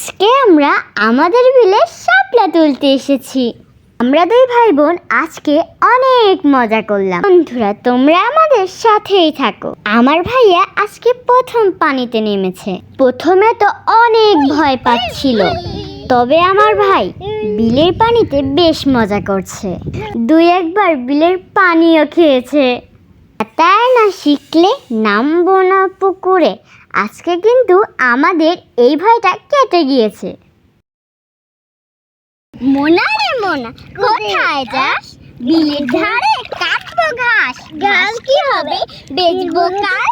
আজকে আমরা আমাদের বিলে শাপলা তুলতে এসেছি। আমরা দুই ভাই বোন আজকে অনেক মজা করলাম। বন্ধুরা, তোমরা আমাদের সাথেই থাকো। আমার ভাইয়া আজকে প্রথম পানিতে নেমেছে। প্রথমে তো অনেক ভয় পাচ্ছিল। তবে আমার ভাই বিলের পানিতে বেশ মজা করছে। দুই একবার বিলের পানিও খেয়েছে। তাই না শিখলে নামবো না পুকুরে? আজকে কিন্তু আমাদের এই ভয়টা কেটে গিয়েছে। মোনা রে মোনা, কোথায় যাস? বিলের ধারে কাটবো ঘাস। ঘাস কি হবে? বেচবো কাল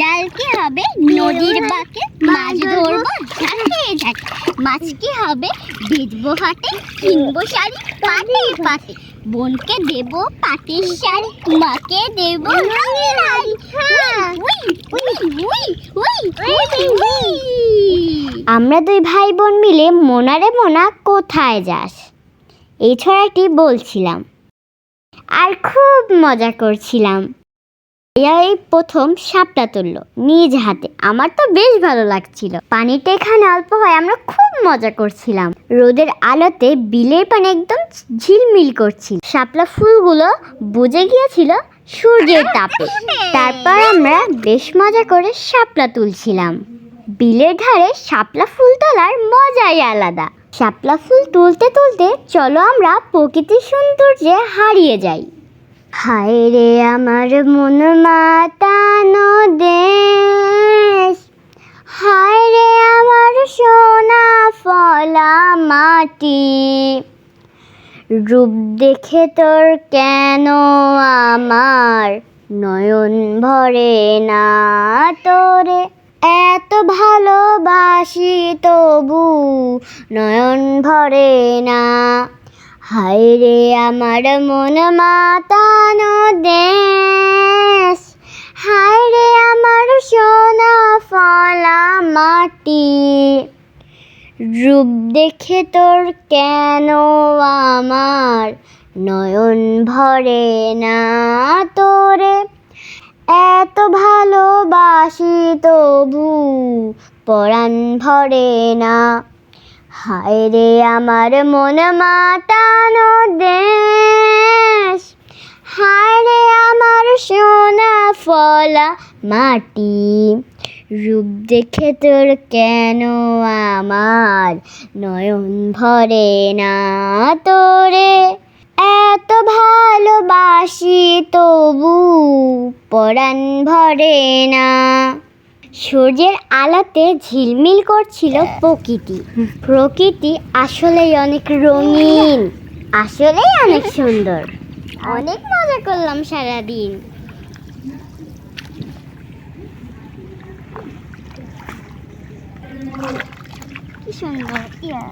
জাল কি হবে? নদীর বাঁকে মাছ ধরবো। ঝাঁকে ঝাঁকে মাছ কি হবে? বেচবো হাটে, কিনবো শাড়ি, পাটে পাটে। বোনকে দেব, পাটের শাড়ি, মাকে দেব, রঙের। আমরা দুই ভাই বোন মিলে মোনারে মোনা কোথায় যাস? এই ছড়াটি বলছিলাম। আর খুব মজা করছিলাম। এই প্রথম সাপটা তুললো, নিজ হাতে। আমার তো বেশ ভালো লাগছিল। পানিটা এখানে অল্প হয়, আমরা খুব মজা করছিলাম। রোদের আলোতে বিলের পানি একদম ঝিলমিল করছিল। শাপলা ফুলগুলো বুঝে গিয়েছিল সূর্যের তাপে। তারপর আমরা বেশ মজা করে শাপলা তুলছিলাম। বিলের ধারে শাপলা ফুল তোলার মজাই আলাদা। শাপলা ফুল তুলতে তুলতে চলো আমরা প্রকৃতির সৌন্দর্যে হারিয়ে যাই। হায় রে আমার মন মাতানো দেশ। হায় রে আমার সোনা ফলা মাটি। রূপ দেখে তোর কেন আমার নয়ন ভরে না তোরে? এত ভালোবাসি তবু নয়ন ভরে না। হায় রে আমার মন মাতানো দেশ হায় রে আমার সোনা ফলা মাটি। রূপ দেখে তোর কেন আমার নয়ন ভরে না তোরে? এত ভালোবাসি তবু পরাণ ভরে না। হায় রে আমার মন মাতানো দেশ? হায় রে আমার সোনা ফলা মাটি। রূপ দেখে তোর কেন আমার নয়ন ভরে না তোরে? এত ভালোবাসি তবু পরাণ ভরে না। সূর্যের আলাতে ঝিলমিল করছিল প্রকৃতি। প্রকৃতি আসলেই অনেক রঙিন। আসলেই অনেক সুন্দর। অনেক মজা করলাম সারাদিন। কি সুন্দর ইয়া।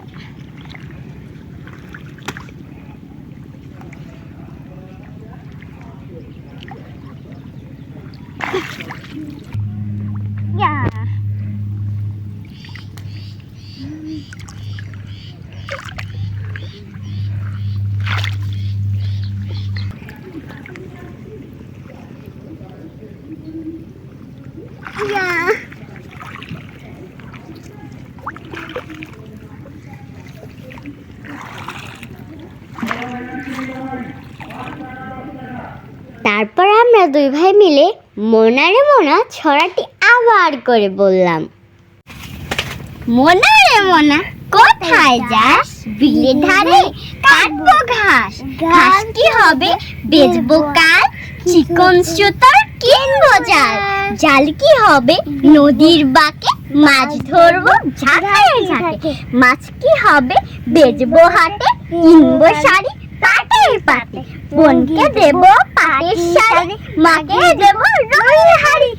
তারপর আমরা দুই ভাই মিলে মোনারে মোনা ছড়াটি আবার করে বললাম। মোনা রে মোনা, কোথায় যাস? বিলে ধারে কাটবো ঘাস। ঘাস কি হবে? বেচবো কাল। চিকন সুতোর কিনবো জাল জাল কি হবে? নদীর বাঁকে মাছ ধরবো ঝাঁকায় ঝাঁকে। মাছ কি হবে? বেচবো হাটে, কিনবো শাড়ি, পাটের পাটে। বোনকে দেব পাটের শাড়ি, মাকে দেবো রঙের হাড়ি।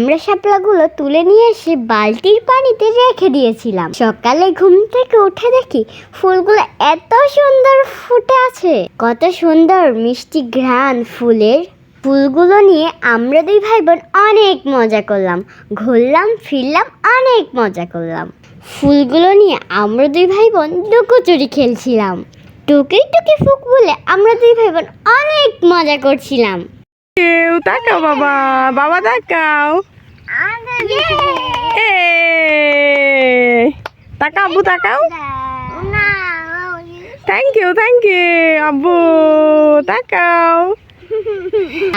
আমরা শাপলাগুলো তুলে নিয়ে এসে বালতির পানিতে রেখে দিয়েছিলাম। সকালে ঘুম থেকে উঠে দেখি ফুলগুলো এত সুন্দর ফুটে আছে। কত সুন্দর মিষ্টি ঘ্রাণ ফুলের ফুলগুলো নিয়ে আমরা দুই ভাই বোন অনেক মজা করলাম। ঘুরলাম, ফিরলাম, অনেক মজা করলাম। ফুলগুলো নিয়ে আমরা দুই ভাই বোন লুকোচুরি খেলছিলাম। টুকি টুকি ফুক বলে আমরা দুই ভাই বোন অনেক মজা করছিলাম। তাকাও বাবা বাবা তাকাও এ তাকা আব্বু তাকাও। থ্যাংক ইউ থ্যাংক ইউ আব্বু তাকাও।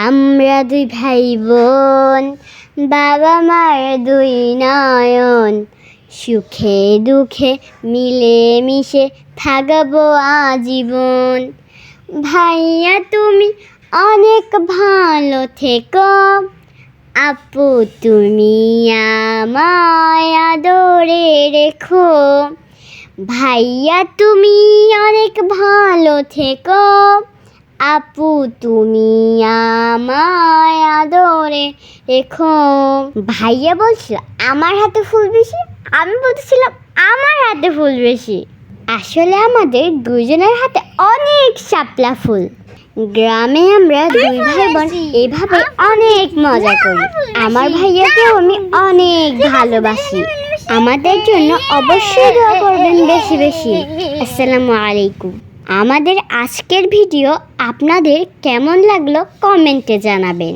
আমরা দুই ভাই বোন বাবা মার দুই নয়ন। সুখে দুঃখে মিলে মিশে থাকব আজীবন। ভাইয়া তুমি অনেক ভালো থেকো। আপু, তুমি আমায় আদরে রেখো। ভাইয়া, তুমি অনেক ভালো থেকো। আপু, তুমি আমায় আদরে রেখো। ভাইয়া বলছিল, আমার হাতে ফুল বেশি? আমি বলতেছিলাম, আমার হাতে ফুল বেশি। আসলে আমাদের দুজনের হাতে অনেক শাপলা ফুল। গ্রামে আমরা দুই ভাই বোন এভাবে অনেক মজা করি। আমার ভাইয়াকেও আমি অনেক ভালোবাসি। আমাদের জন্য অবশ্যই দোয়া করবেন বেশি বেশি। আসসালামু আলাইকুম। আমাদের আজকের ভিডিও আপনাদের কেমন লাগল কমেন্টে জানাবেন।